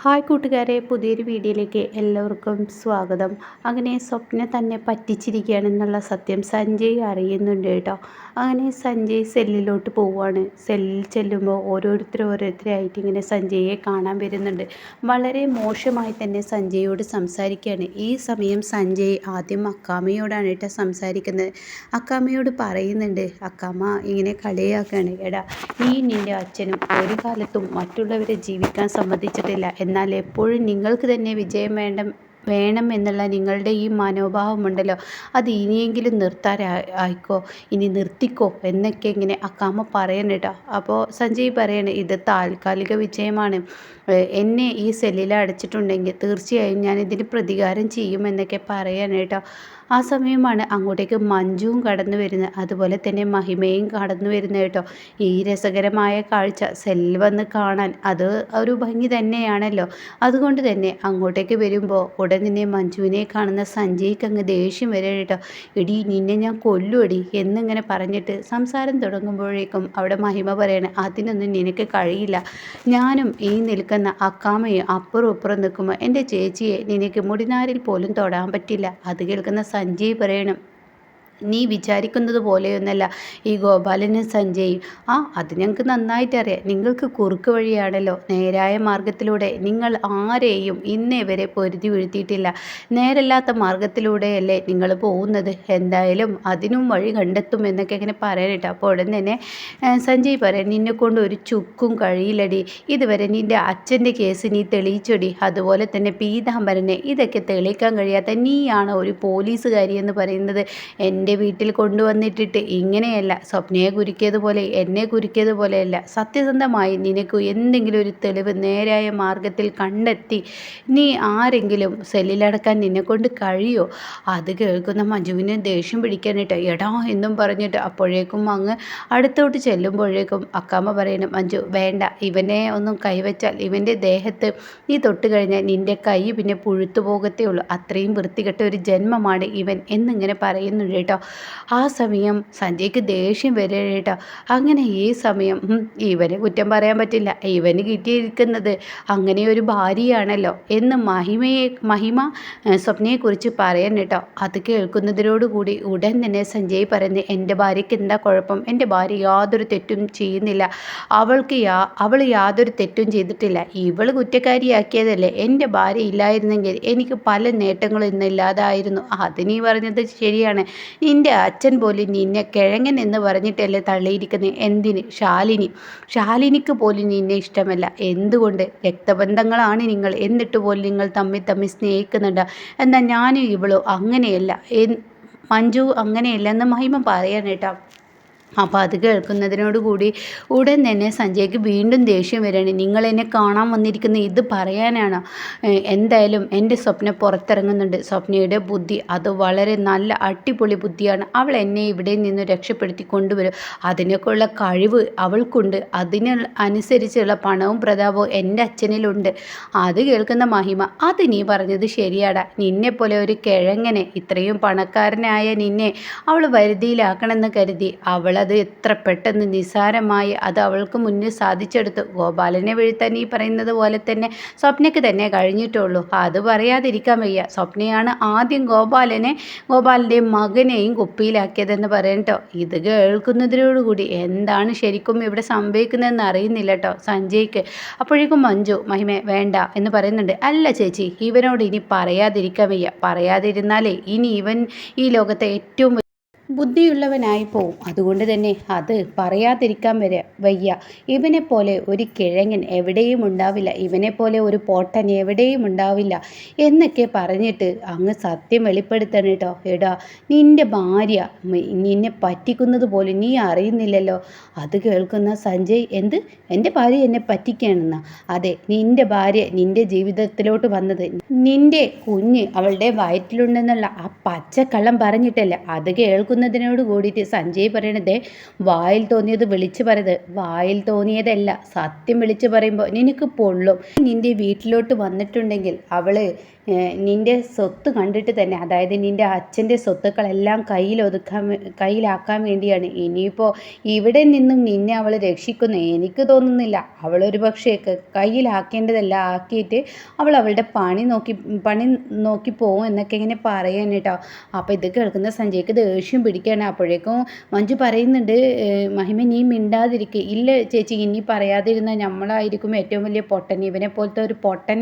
Hi കൂട്ടുകാരെ പുതിയൊരു വീഡിയോയിലേക്ക് എല്ലാവർക്കും സ്വാഗതം. അങ്ങനെ സ്വപ്ന തന്നെ പറ്റിച്ചിരിക്കുകയാണെന്നുള്ള സത്യം സഞ്ജയ് അറിയുന്നുണ്ട് കേട്ടോ. അങ്ങനെ സഞ്ജയ് സെല്ലിലോട്ട് പോവുകയാണ്. സെല്ലിൽ ചെല്ലുമ്പോൾ ഓരോരുത്തർ ഓരോരുത്തരായിട്ട് ഇങ്ങനെ സഞ്ജയെ കാണാൻ വരുന്നുണ്ട്. വളരെ മോശമായി തന്നെ സഞ്ജയോട് സംസാരിക്കുകയാണ്. ഈ സമയം സഞ്ജയ് ആദ്യം അക്കാമയോടാണ് കേട്ടോ സംസാരിക്കുന്നത്. അക്കാമയോട് പറയുന്നുണ്ട് അക്കാമ ഇങ്ങനെ കളിയാക്കുകയാണ്. എടാ നീ നിന്റെ അച്ഛനും ഒരു കാലത്തും മറ്റുള്ളവരെ ജീവിക്കാൻ സമ്മതിച്ചിട്ടില്ല. എന്നാൽ എപ്പോഴും നിങ്ങൾക്ക് തന്നെ വിജയം വേണ്ട വേണം എന്നുള്ള നിങ്ങളുടെ ഈ മനോഭാവമുണ്ടല്ലോ. അത് ഇനിയെങ്കിലും നിർത്താൻ ആയിക്കോ ഇനി നിർത്തിക്കോ എന്നൊക്കെ ഇങ്ങനെ അക്കാമ്മ പറയണം കേട്ടോ. അപ്പോൾ സഞ്ജയ് പറയണ ഇത് താൽക്കാലിക വിജയമാണ്. എന്നെ ഈ സെല്ലിൽ അടച്ചിട്ടുണ്ടെങ്കിൽ തീർച്ചയായും ഞാൻ ഇതിന് പ്രതികാരം ചെയ്യുമെന്നൊക്കെ പറയാൻ കേട്ടോ. ആ സമയമാണ് അങ്ങോട്ടേക്ക് മഞ്ജുവും കടന്നു വരുന്നത്. അതുപോലെ തന്നെ മഹിമയും കടന്നു വരുന്നത് കേട്ടോ. ഈ രസകരമായ കാഴ്ച സെൽവന്ന് കാണാൻ അത് ഒരു ഭംഗി തന്നെയാണല്ലോ. അതുകൊണ്ട് തന്നെ അങ്ങോട്ടേക്ക് വരുമ്പോൾ ഉടൻ തന്നെ മഞ്ജുവിനെ കാണുന്ന സഞ്ജയ്ക്ക് അങ്ങ് ദേഷ്യം വരെ കേട്ടോ. എടി നിന്നെ ഞാൻ കൊല്ലുവടി എന്നിങ്ങനെ പറഞ്ഞിട്ട് സംസാരം തുടങ്ങുമ്പോഴേക്കും അവിടെ മഹിമ പറയണേ അതിനൊന്നും നിനക്ക് കഴിയില്ല. ഞാനും ഈ നിൽക്കുന്ന അക്കാമയും അപ്പുറം ഇപ്പുറം നിൽക്കുമ്പോൾ എന്റെ ചേച്ചിയെ നിനക്ക് മുടിനാരിൽ പോലും തൊടാൻ പറ്റില്ല. അത് കേൾക്കുന്ന സഞ്ജയ് പറയണം. നീ വിചാരിക്കുന്നത് പോലെയൊന്നല്ല. ഈ ഗോപാലനും സഞ്ജയും ആ അത് ഞങ്ങൾക്ക് നന്നായിട്ട് അറിയാം. നിങ്ങൾക്ക് കുറുക്ക് വഴിയാണല്ലോ. നേരായ മാർഗത്തിലൂടെ നിങ്ങൾ ആരെയും ഇന്നേ വരെ പൊരുതി വീഴ്ത്തിയിട്ടില്ല. നേരല്ലാത്ത മാർഗത്തിലൂടെയല്ലേ നിങ്ങൾ പോകുന്നത്. എന്തായാലും അതിനും വഴി കണ്ടെത്തും എന്നൊക്കെ ഇങ്ങനെ പറയാനിട്ട് അപ്പോൾ ഉടൻ തന്നെ സഞ്ജയ് പറയാൻ നിന്നെ കൊണ്ട് ഒരു ചുക്കും കഴിയില്ലടി. ഇതുവരെ നിന്റെ അച്ഛന്റെ കേസ് നീ തെളിയിച്ചടി. അതുപോലെ തന്നെ പീതാംബരനെ ഇതൊക്കെ തെളിയിക്കാൻ കഴിയാത്ത നീയാണ് ഒരു പോലീസുകാരി എന്ന് പറയുന്നത്. എന്റെ എന്റെ വീട്ടിൽ കൊണ്ടുവന്നിട്ടിട്ട് ഇങ്ങനെയല്ല. സ്വപ്നയെ കുരുക്കിയതുപോലെ എന്നെ കുരുക്കിയതുപോലെയല്ല. സത്യസന്ധമായി നിനക്ക് എന്തെങ്കിലും ഒരു തെളിവ് നേരായ മാർഗത്തിൽ കണ്ടെത്തി നീ ആരെങ്കിലും സെല്ലിലടക്കാൻ നിന്നെ കൊണ്ട് കഴിയോ? അത് കേൾക്കുന്ന മഞ്ജുവിന് ദേഷ്യം പിടിക്കാനിട്ട് എടാ എന്നും പറഞ്ഞിട്ട് അപ്പോഴേക്കും അങ്ങ് അടുത്തോട്ട് ചെല്ലുമ്പോഴേക്കും അക്കാമ്മ പറയണം മഞ്ജു വേണ്ട. ഇവനെ ഒന്നും കൈവച്ചാൽ ഇവന്റെ ദേഹത്ത് നീ തൊട്ട് കഴിഞ്ഞാൽ നിന്റെ കൈ പിന്നെ പുഴുത്തു പോകത്തേ ഉള്ളൂ. അത്രയും വൃത്തികെട്ട ഒരു ജന്മമാണ് ഇവൻ എന്നിങ്ങനെ പറയുന്നുണ്ട് കേട്ടോ. കേട്ടോ. ആ സമയം സഞ്ജയ്ക്ക് ദേഷ്യം വരെ കേട്ടോ. അങ്ങനെ ഈ സമയം ഇവന് കുറ്റം പറയാൻ പറ്റില്ല. ഇവന് കിട്ടിയിരിക്കുന്നത് അങ്ങനെ ഒരു ഭാര്യയാണല്ലോ എന്ന് മഹിമയെ മഹിമ സ്വപ്നയെക്കുറിച്ച് പറയാൻ കേട്ടോ. അത് കേൾക്കുന്നതിനോടുകൂടി ഉടൻ തന്നെ സഞ്ജയ് പറയുന്നത് എന്റെ ഭാര്യയ്ക്ക് എന്താ കുഴപ്പം? എന്റെ ഭാര്യ യാതൊരു തെറ്റും ചെയ്യുന്നില്ല. അവൾക്ക് യാ അവൾ യാതൊരു തെറ്റും ചെയ്തിട്ടില്ല. ഇവൾ കുറ്റക്കാരിയാക്കിയതല്ലേ. എന്റെ ഭാര്യ ഇല്ലായിരുന്നെങ്കിൽ എനിക്ക് പല നേട്ടങ്ങളും ഇന്നില്ലാതായിരുന്നു അതിനീ പറഞ്ഞത് ശരിയാണ്. നിന്റെ അച്ഛൻ പോലും നിന്നെ കിഴങ്ങൻ എന്ന് പറഞ്ഞിട്ടല്ലേ തള്ളിയിരിക്കുന്നത് എന്തിന്? ശാലിനി. ശാലിനിക്ക് പോലും നിന്നെ ഇഷ്ടമല്ല. എന്തുകൊണ്ട്? രക്തബന്ധങ്ങളാണ് നിങ്ങൾ. എന്നിട്ട് പോലും നിങ്ങൾ തമ്മിൽ തമ്മിൽ സ്നേഹിക്കുന്നുണ്ട്? എന്നാൽ ഞാനും ഇവളോ അങ്ങനെയല്ല. മഞ്ജു അങ്ങനെയല്ല എന്ന് മഹിമ പറയാൻ കേട്ടോ അപ്പോൾ അത് കേൾക്കുന്നതിനോട് കൂടി ഉടൻ തന്നെ സഞ്ജയ്ക്ക് വീണ്ടും ദേഷ്യം വരികയാണ് നിങ്ങൾ എന്നെ കാണാൻ വന്നിരിക്കുന്ന ഇത് പറയാനാണ്. എന്തായാലും എന്റെ സ്വപ്ന പുറത്തിറങ്ങുന്നുണ്ട്. സ്വപ്നയുടെ ബുദ്ധി അത് വളരെ നല്ല അടിപൊളി ബുദ്ധിയാണ്. അവൾ എന്നെ ഇവിടെ നിന്ന് രക്ഷപ്പെടുത്തി കൊണ്ടുവരും. അതിനൊക്കെയുള്ള കഴിവ് അവൾക്കുണ്ട്. അതിന് അനുസരിച്ചുള്ള പണവും പ്രതാപവും എന്റെ അച്ഛനിലുണ്ട്. അത് കേൾക്കുന്ന മഹിമ അത് നീ പറഞ്ഞത് ശരിയാടാ. നിന്നെ പോലെ ഒരു കിഴങ്ങനെ ഇത്രയും പണക്കാരനായ നിന്നെ അവൾ വരുതിയിലാക്കണമെന്ന് കരുതി. അവൾ അത് എത്ര പെട്ടെന്ന് നിസ്സാരമായി അത് അവൾക്ക് മുന്നിൽ സാധിച്ചെടുത്തു. ഗോപാലനെ വീഴ്ത്താൻ ഈ പറയുന്നത് പോലെ തന്നെ സ്വപ്നയ്ക്ക് തന്നെ കഴിഞ്ഞിട്ടുള്ളൂ. അത് പറയാതിരിക്കാൻ വയ്യ. സ്വപ്നയാണ് ആദ്യം ഗോപാലനെ ഗോപാലന്റെ മകനെയും കുപ്പിയിലാക്കിയതെന്ന് പറയട്ടോ ഇത് കേൾക്കുന്നതിനോടുകൂടി എന്താണ് ശരിക്കും ഇവിടെ സംഭവിക്കുന്നതെന്ന് അറിയുന്നില്ല കേട്ടോ സഞ്ജയ്ക്ക്. അപ്പോഴേക്കും മഞ്ജു മഹിമ വേണ്ട എന്ന് പറയുന്നുണ്ട്. അല്ല ചേച്ചി ഇവനോട് ഇനി പറയാതിരിക്കാൻ വയ്യ. പറയാതിരുന്നാലേ ഇനി ഇവൻ ഈ ലോകത്തെ ഏറ്റവും ബുദ്ധിയുള്ളവനായി പോവും അതുകൊണ്ട് തന്നെ അത് പറയാതിരിക്കാൻ വരെ വയ്യ. ഇവനെപ്പോലെ ഒരു കിഴങ്ങൻ എവിടെയും ഉണ്ടാവില്ല. ഇവനെപ്പോലെ ഒരു പോട്ടൻ എവിടെയും ഉണ്ടാവില്ല എന്നൊക്കെ പറഞ്ഞിട്ട് അങ്ങ് സത്യം വെളിപ്പെടുത്തണം കേട്ടോ. എടാ നിന്റെ ഭാര്യ നിന്നെ പറ്റിക്കുന്നത് പോലെ നീ അറിയുന്നില്ലല്ലോ. അത് കേൾക്കുന്ന സഞ്ജയ് എന്ത്? എന്റെ ഭാര്യ എന്നെ പറ്റിക്കുകയാണെന്ന? അതെ നിന്റെ ഭാര്യ നിന്റെ ജീവിതത്തിലോട്ട് വന്നത് നിന്റെ കുഞ്ഞ് അവളുടെ വയറ്റിലുണ്ടെന്നുള്ള ആ പച്ചക്കള്ളം പറഞ്ഞിട്ടല്ല. അത് കേൾക്കുന്ന പോകുന്നതിനോട് കൂടിയിട്ട് സഞ്ജയ് പറയണത് വായിൽ തോന്നിയത് വിളിച്ചു പറയുന്നത് വായിൽ തോന്നിയതല്ല സത്യം വിളിച്ചു പറയുമ്പോൾ നിനക്ക് പൊള്ളും. നിന്റെ വീട്ടിലോട്ട് വന്നിട്ടുണ്ടെങ്കിൽ അവൾ നിന്റെ സ്വത്ത് കണ്ടിട്ട് തന്നെ അതായത് നിന്റെ അച്ഛന്റെ സ്വത്തുക്കളെല്ലാം കയ്യിൽ ഒതുക്കാൻ കയ്യിലാക്കാൻ വേണ്ടിയാണ്. ഇനിയിപ്പോൾ ഇവിടെ നിന്നും നിന്നെ അവൾ രക്ഷിക്കുന്നു. എനിക്ക് തോന്നുന്നില്ല. അവളൊരു പക്ഷേ കയ്യിലാക്കേണ്ടതെല്ലാം ആക്കിയിട്ട് അവൾ അവളുടെ പണി നോക്കി പണി നോക്കി പോകും എന്നൊക്കെ ഇങ്ങനെ പറയാൻ കേട്ടോ. അപ്പോൾ ഇത് കേൾക്കുന്ന സഞ്ജയ്ക്ക് ദേഷ്യം പിടിക്കുകയാണ് അപ്പോഴേക്കും മഞ്ജു പറയുന്നുണ്ട് മഹിമ നീ മിണ്ടാതിരിക്കുക ഇല്ല ചേച്ചി ഇനി പറയാതിരുന്ന നമ്മളായിരിക്കും ഏറ്റവും വലിയ പൊട്ടൻ. ഇവനെ പോലത്തെ ഒരു പൊട്ടൻ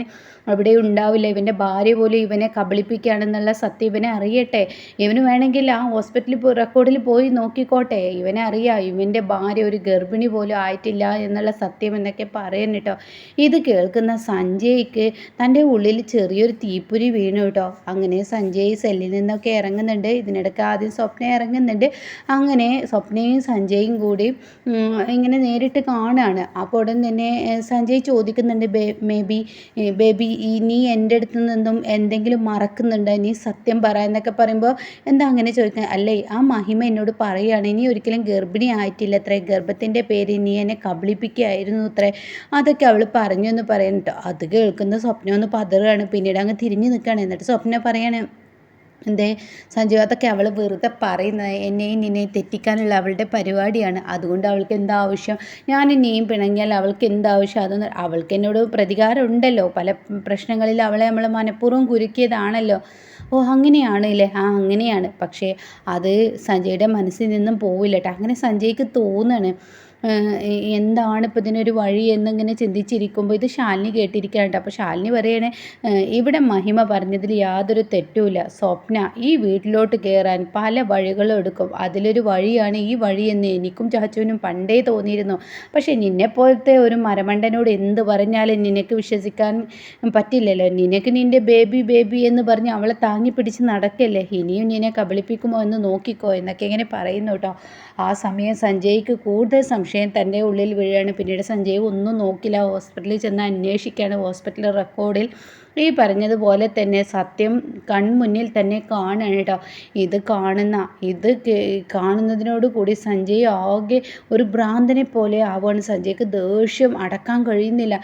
അവിടെ ഉണ്ടാവില്ല. ഇവന്റെ ഭാര്യ പോലും ഇവനെ കബളിപ്പിക്കുകയാണെന്നുള്ള സത്യം ഇവനെ അറിയട്ടെ. ഇവന് വേണമെങ്കിൽ ആ ഹോസ്പിറ്റലിൽ റെക്കോർഡിൽ പോയി നോക്കിക്കോട്ടെ. ഇവനെ അറിയാം ഇവന്റെ ഭാര്യ ഒരു ഗർഭിണി പോലും ആയിട്ടില്ല എന്നുള്ള സത്യം എന്നൊക്കെ പറയുന്നു കേട്ടോ. ഇത് കേൾക്കുന്ന സഞ്ജയ്ക്ക് തന്റെ ഉള്ളിൽ ചെറിയൊരു തീപ്പൊരി വീണു കേട്ടോ. അങ്ങനെ സഞ്ജയ് സെല്ലിൽ നിന്നൊക്കെ ഇറങ്ങുന്നുണ്ട്. ഇതിനിടയ്ക്ക് ആദ്യം സ്വപ്ന ഇറങ്ങുന്നുണ്ട്. അങ്ങനെ സ്വപ്നയും സഞ്ജയും കൂടി ഇങ്ങനെ നേരിട്ട് കാണുകയാണ് അപ്പോൾ ഉടൻ തന്നെ സഞ്ജയ് ചോദിക്കുന്നുണ്ട് മേ ബി ബേബി നീ എന്റെ അടുത്ത് നിന്നും എന്തെങ്കിലും മറക്കുന്നുണ്ടോ നീ സത്യം പറ എന്നൊക്കെ പറയുമ്പോൾ എന്താ അങ്ങനെ ചോദിക്കുന്നത്? അല്ലേ ആ മഹിമ എന്നോട് പറയുകയാണ് ഇനി ഒരിക്കലും ഗർഭിണി ആയിട്ടില്ല അത്രേ ഗർഭത്തിന്റെ പേര് നീ എന്നെ കബളിപ്പിക്കുകയായിരുന്നു അത്രേ അതൊക്കെ അവൾ പറഞ്ഞു എന്ന് പറയുന്നുട്ടോ അത് കേൾക്കുന്ന സ്വപ്നം ഒന്ന് പതറുകയാണ് പിന്നീട് അങ്ങ് തിരിഞ്ഞു നിൽക്കുകയാണ്. എന്നിട്ട് സ്വപ്നം പറയാണ് എന്തേ? സഞ്ജു അതൊക്കെ അവൾ വെറുതെ പറയുന്നത് എന്നെയും നിന്നെയും തെറ്റിക്കാനുള്ള അവളുടെ പരിപാടിയാണ്. അതുകൊണ്ട് അവൾക്ക് എന്താവശ്യം? ഞാൻ ഇനിയും പിണങ്ങിയാൽ അവൾക്ക് എന്താവശ്യം? അതൊന്നും അവൾക്ക് എന്നോട് പ്രതികാരം ഉണ്ടല്ലോ. പല പ്രശ്നങ്ങളിൽ അവളെ നമ്മൾ മനഃപൂർവം കുരുക്കിയതാണല്ലോ. ഓ അങ്ങനെയാണ് ഇല്ലേ ആ അങ്ങനെയാണ്. പക്ഷേ അത് സഞ്ജയുടെ മനസ്സിൽ നിന്നും പോവില്ല കേട്ടോ അങ്ങനെ സഞ്ജയ്ക്ക് തോന്നുകയാണ് എന്താണ് ഇപ്പോൾ ഇതിനൊരു വഴി എന്നിങ്ങനെ ചിന്തിച്ചിരിക്കുമ്പോൾ ഇത് ശാലിനി കേട്ടിരിക്കുകയാണ് അപ്പോൾ ശാലിനി പറയണേ ഇവിടെ മഹിമ പറഞ്ഞതിൽ യാതൊരു തെറ്റുമില്ല. സ്വപ്ന ഈ വീട്ടിലോട്ട് കയറാൻ പല വഴികളും എടുക്കും. അതിലൊരു വഴിയാണ് ഈ വഴി എന്ന് എനിക്കും ചാച്ചുവിനും പണ്ടേ തോന്നിയിരുന്നു. പക്ഷേ നിന്നെപ്പോലത്തെ ഒരു മരമണ്ടനോട് എന്ത് പറഞ്ഞാലും നിനക്ക് വിശ്വസിക്കാൻ പറ്റില്ലല്ലോ. നിനക്ക് നിന്റെ ബേബി ബേബി എന്ന് പറഞ്ഞ് അവളെ താങ്ങി പിടിച്ച് നടക്കല്ലേ? ഇനിയും നിന്നെ കബളിപ്പിക്കുമോ എന്ന് നോക്കിക്കോ എന്നൊക്കെ ഇങ്ങനെ പറയുന്നു കേട്ടോ. ആ സമയം സഞ്ജയ്ക്ക് കൂടുതൽ സംശയം തന്റെ ഉള്ളിൽ വീഴുകയാണ് പിന്നീട് സഞ്ജയ് ഒന്നും നോക്കില്ല. ഹോസ്പിറ്റലിൽ ചെന്ന് അന്വേഷിക്കുകയാണ്. ഹോസ്പിറ്റൽ റെക്കോർഡിൽ ഈ പറഞ്ഞതുപോലെ തന്നെ സത്യം കൺമുന്നിൽ തന്നെ കാണുകയാണ് കേട്ടോ ഇത് കാണുന്ന ഇത് കാണുന്നതിനോട് കൂടി സഞ്ജയ് ആകെ ഒരു ഭ്രാന്തനെ പോലെ ആവുകയാണ്. സഞ്ജയ്ക്ക് ദേഷ്യം അടക്കാൻ കഴിയുന്നില്ല.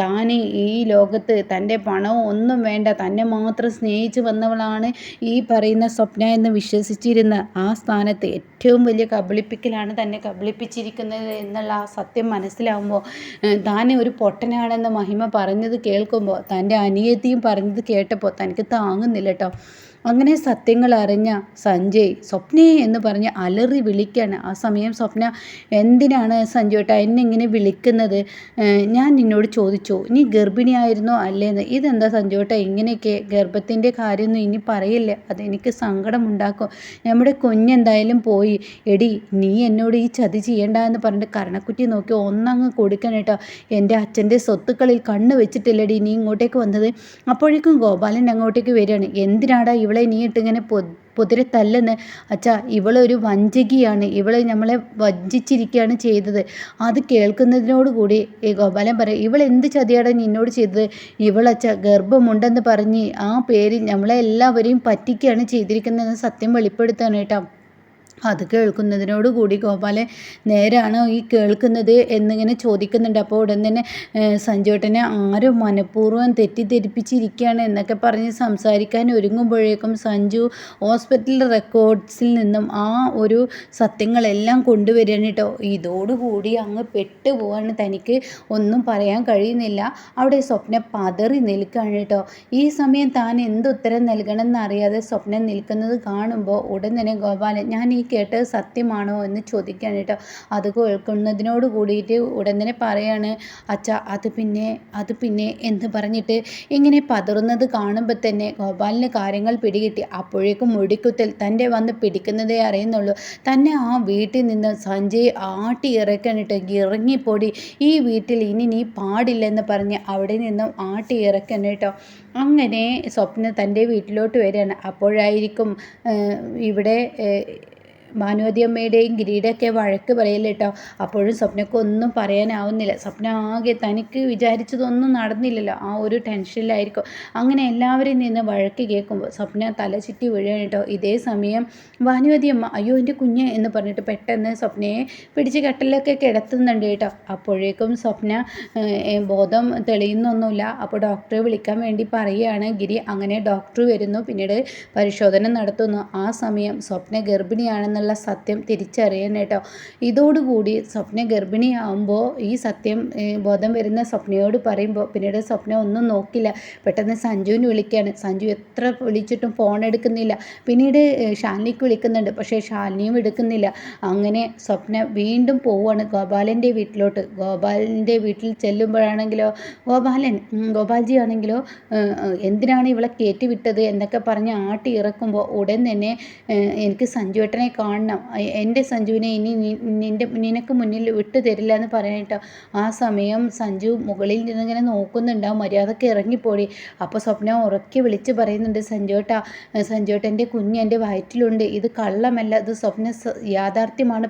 താൻ ഈ ലോകത്ത് തന്റെ പണവും ഒന്നും വേണ്ട. തന്നെ മാത്രം സ്നേഹിച്ചു വന്നവളാണ് ഈ പറയുന്ന സ്വപ്ന എന്ന് വിശ്വസിച്ചിരുന്ന ആ സ്ഥാനത്ത് ഏറ്റവും വലിയ കബളിപ്പിക്കലാണ് തന്നെ കബളിപ്പിച്ചിരിക്കുന്നത് എന്നുള്ള ആ സത്യം മനസ്സിലാവുമ്പോൾ താൻ ഒരു പൊട്ടനാണെന്ന് മഹിമ പറഞ്ഞത് കേൾക്കുമ്പോൾ തന്റെ അനിയത്തിയും പറഞ്ഞത് കേട്ടപ്പോൾ തനിക്ക് താങ്ങുന്നില്ല കേട്ടോ അങ്ങനെ സത്യങ്ങൾ അറിഞ്ഞ സഞ്ജയ് സ്വപ്നയെ എന്ന് പറഞ്ഞ് അലറി വിളിക്കുകയാണ് ആ സമയം സ്വപ്ന എന്തിനാണ് സഞ്ജുവേട്ട എന്നെ ഇങ്ങനെ വിളിക്കുന്നത്? ഞാൻ നിന്നോട് ചോദിച്ചു നീ ഗർഭിണിയായിരുന്നോ അല്ലേന്ന്? ഇതെന്താ സഞ്ജുവേട്ട ഇങ്ങനെയൊക്കെ ഗർഭത്തിന്റെ കാര്യമൊന്നും ഇനി പറയില്ല. അതെനിക്ക് സങ്കടമുണ്ടാക്കും. നമ്മുടെ കുഞ്ഞെന്തായാലും പോയി. എടി നീ എന്നോട് ഈ ചതി ചെയ്യണ്ട എന്ന് പറഞ്ഞിട്ട് കരണക്കുറ്റി നോക്കി ഒന്നങ്ങ് കൊടുക്കണം കേട്ടോ. എന്റെ അച്ഛന്റെ സ്വത്തുക്കളിൽ കണ്ണ് വെച്ചിട്ടില്ലടി നീ ഇങ്ങോട്ടേക്ക് വന്നത്. അപ്പോഴേക്കും ഗോപാലൻ അങ്ങോട്ടേക്ക് വരികയാണ്. എന്തിനാടാ ഇവളെ നീ ഇട്ടിങ്ങനെ പൊ പൊതിരെ തല്ലെന്ന്. അച്ഛാ ഇവളൊരു വഞ്ചകിയാണ്. ഇവളെ നമ്മളെ വഞ്ചിച്ചിരിക്കുകയാണ് ചെയ്തത്. അത് കേൾക്കുന്നതിനോടുകൂടി ഗോപാലൻ പറയും ഇവൾ എന്ത് ചതിയാണ് നിന്നോട് ചെയ്തത്? ഇവളച്ച ഗർഭമുണ്ടെന്ന് പറഞ്ഞ് ആ പേര് നമ്മളെ എല്ലാവരെയും പറ്റിക്കുകയാണ് ചെയ്തിരിക്കുന്നതെന്ന് സത്യം വെളിപ്പെടുത്താനായിട്ടാണ് അത് കേൾക്കുന്നതിനോട് കൂടി ഗോപാലൻ നേരാണോ ഈ കേൾക്കുന്നത് എന്നിങ്ങനെ ചോദിക്കുന്നുണ്ട്. അപ്പോൾ ഉടൻ തന്നെ സഞ്ജുവേട്ടനെ ആരും മനഃപൂർവം തെറ്റിദ്ധരിപ്പിച്ചിരിക്കുകയാണ് എന്നൊക്കെ പറഞ്ഞ് സംസാരിക്കാൻ ഒരുങ്ങുമ്പോഴേക്കും സഞ്ജു ഹോസ്പിറ്റൽ റെക്കോർഡ്സിൽ നിന്നും ആ ഒരു സത്യങ്ങളെല്ലാം കൊണ്ടുവരികയാണ് കേട്ടോ ഇതോടുകൂടി അങ്ങ് പെട്ടുപോവാണ്. തനിക്ക് ഒന്നും പറയാൻ കഴിയുന്നില്ല. അവിടെ സ്വപ്ന പതറി നിൽക്കുകയാണ് കേട്ടോ. ഈ സമയം താൻ എന്തുത്തരം നൽകണം എന്നറിയാതെ സ്വപ്നം നിൽക്കുന്നത് കാണുമ്പോൾ ഉടൻ തന്നെ ഗോപാലൻ ഞാൻ ഈ കേട്ടത് സത്യമാണോ എന്ന് ചോദിക്കാൻ കേട്ടോ. അത് കേൾക്കുന്നതിനോട് കൂടിയിട്ട് ഉടൻ തന്നെ പറയാണ് അച്ഛ അത് പിന്നെ അത് പിന്നെ എന്ന് പറഞ്ഞിട്ട് ഇങ്ങനെ പതറുന്നത് കാണുമ്പോൾ തന്നെ ഗോപാലിന് കാര്യങ്ങൾ പിടികിട്ടി. അപ്പോഴേക്കും മുടിക്കുത്തൽ തന്റെ വന്ന് പിടിക്കുന്നതേ അറിയുന്നുള്ളൂ. തന്നെ ആ വീട്ടിൽ നിന്ന് സഞ്ജയ് ആട്ടി ഇറക്കാനിട്ട് ഇറങ്ങിപ്പോടി. ഈ വീട്ടിൽ ഇനി നീ പാടില്ലെന്ന് പറഞ്ഞ് അവിടെ നിന്നും ആട്ടി ഇറക്കണം കേട്ടോ. അങ്ങനെ സ്വപ്ന തന്റെ വീട്ടിലോട്ട് വരികയാണ്. അപ്പോഴായിരിക്കും ഇവിടെ ഭാനുവതി അമ്മയുടെയും ഗിരിയുടെയൊക്കെ വഴക്ക് പറയല്ലേ കേട്ടോ അപ്പോഴും സ്വപ്നയ്ക്ക് ഒന്നും പറയാനാവുന്നില്ല. സ്വപ്ന ആകെ തനിക്ക് വിചാരിച്ചതൊന്നും നടന്നില്ലല്ലോ. ആ ഒരു ടെൻഷനിലായിരിക്കും. അങ്ങനെ എല്ലാവരും നിന്ന് വഴക്ക് കേൾക്കുമ്പോൾ സ്വപ്ന തല ചുറ്റി കേട്ടോ ഇതേ സമയം ഭാനുവതിയമ്മ അയ്യോ എന്റെ കുഞ്ഞ് എന്ന് പറഞ്ഞിട്ട് പെട്ടെന്ന് സ്വപ്നയെ പിടിച്ച് കെട്ടലൊക്കെ കിടത്തുന്നുണ്ട് കേട്ടോ. അപ്പോഴേക്കും സ്വപ്ന ബോധം തെളിയുന്നൊന്നുമില്ല. അപ്പോൾ ഡോക്ടറെ വിളിക്കാൻ വേണ്ടി പറയുകയാണ് ഗിരി. അങ്ങനെ ഡോക്ടർ വരുന്നു. പിന്നീട് പരിശോധന നടത്തുന്നു. ആ സമയം സ്വപ്ന ഗർഭിണിയാണെന്നുള്ള സത്യം തിരിച്ചറിയണം കേട്ടോ. ഇതോടുകൂടി സ്വപ്ന ഗർഭിണിയാവുമ്പോൾ ഈ സത്യം ബോധം വരുന്ന സ്വപ്നയോട് പറയുമ്പോൾ പിന്നീട് സ്വപ്ന ഒന്നും നോക്കില്ല. പെട്ടെന്ന് സഞ്ജുവിന് വിളിക്കുകയാണ്. സഞ്ജു എത്ര വിളിച്ചിട്ടും ഫോൺ എടുക്കുന്നില്ല. പിന്നീട് ഷാലിനിക്ക് വിളിക്കുന്നുണ്ട്. പക്ഷേ ഷാലിനിയും എടുക്കുന്നില്ല. അങ്ങനെ സ്വപ്ന വീണ്ടും പോവുകയാണ് ഗോപാലന്റെ വീട്ടിലോട്ട്. ഗോപാലന്റെ വീട്ടിൽ ചെല്ലുമ്പോഴാണെങ്കിലോ ഗോപാലൻ ഗോപാൽജി ആണെങ്കിലോ എന്തിനാണ് ഇവളെ കയറ്റി വിട്ടത് എന്നൊക്കെ പറഞ്ഞ് ആട്ടി ഇറക്കുമ്പോൾ ഉടൻ തന്നെ എനിക്ക് സഞ്ജുവേട്ടനെ കാണണം. എന്റെ സഞ്ജുവിനെ ഇനി നിന്റെ നിനക്ക് മുന്നിൽ വിട്ടു തരില്ല എന്ന് പറയാനിട്ടോ ആ സമയം സഞ്ജു മുകളിൽ നിന്നിങ്ങനെ നോക്കുന്നുണ്ടാവും. മര്യാദയ്ക്ക് ഇറങ്ങിപ്പോടി. അപ്പോൾ സ്വപ്ന ഉറക്കി വിളിച്ച് പറയുന്നുണ്ട് സഞ്ജുവേട്ടാ സഞ്ജുവേട്ടന്റെ കുഞ്ഞ് എന്റെ വയറ്റിലുണ്ട്. ഇത് കള്ളമല്ല. ഇത് സ്വപ്ന യാഥാർത്ഥ്യമാണ്.